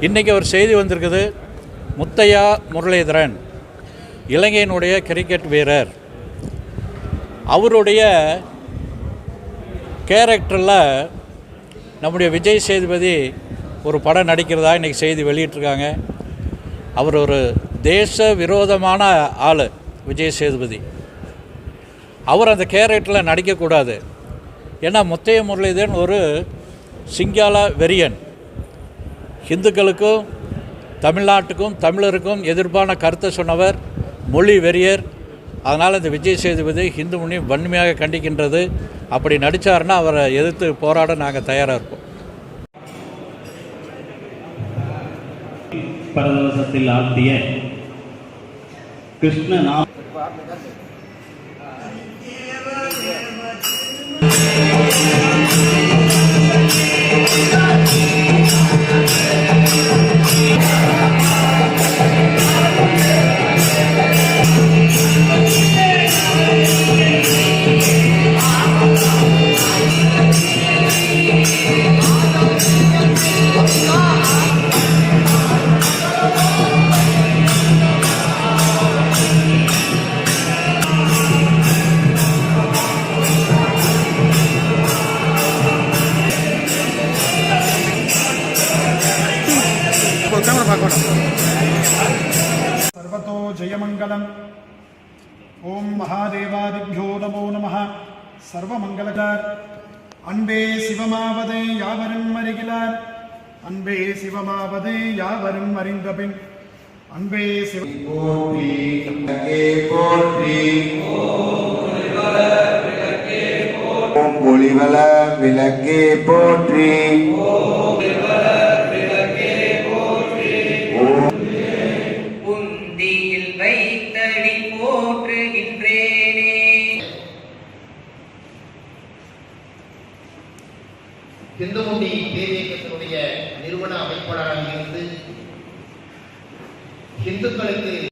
இன்றைக்கி ஒரு செய்தி வந்திருக்குது. முத்தையா முரளிதரன் இலங்கையினுடைய கிரிக்கெட் வீரர். அவருடைய கேரக்டரில் நம்முடைய விஜய் சேதுபதி ஒரு படம் நடிக்கிறதா இன்றைக்கி செய்தி வெளியிட்டிருக்காங்க. அவர் ஒரு தேச விரோதமான ஆள் விஜய் சேதுபதி. அவர் அந்த கேரக்டரில் நடிக்கக்கூடாது. ஏன்னா முத்தைய முரளிதரன் ஒரு சிங்கால வெறியன். ஹிந்துக்களுக்கும் தமிழ்நாட்டுக்கும் தமிழருக்கும் எதிர்ப்பான கருத்தை சொன்னவர் மொழி வெறியர். அதனால் இந்த விஜய் சேதுபதி ஹிந்து முன்னி வன்மையாக கண்டிக்கின்றது. அப்படி நடித்தார்னா அவரை எதிர்த்து போராட நாங்கள் தயாராக இருப்போம். பரதவசத்தில் ஆழ்த்திய கிருஷ்ண सर्वतो जयमङ्गलम् ॐ महादेवादिभ्यो नमो नमः சர்வமங்கலகார் அன்பே சிவமாவதே யாவரும் அறிகிறார் அன்பே சிவமாவதே யாவரும் அறிந்தபின் அன்பே சிவ போற்றி விளக்கே போற்றி ஓம் ஒளிவல விளக்கே போற்றி இந்துமுண்டி தேசியத்தினுடைய நிறுவன அமைப்பாளராக இருந்து இந்துக்களுக்கு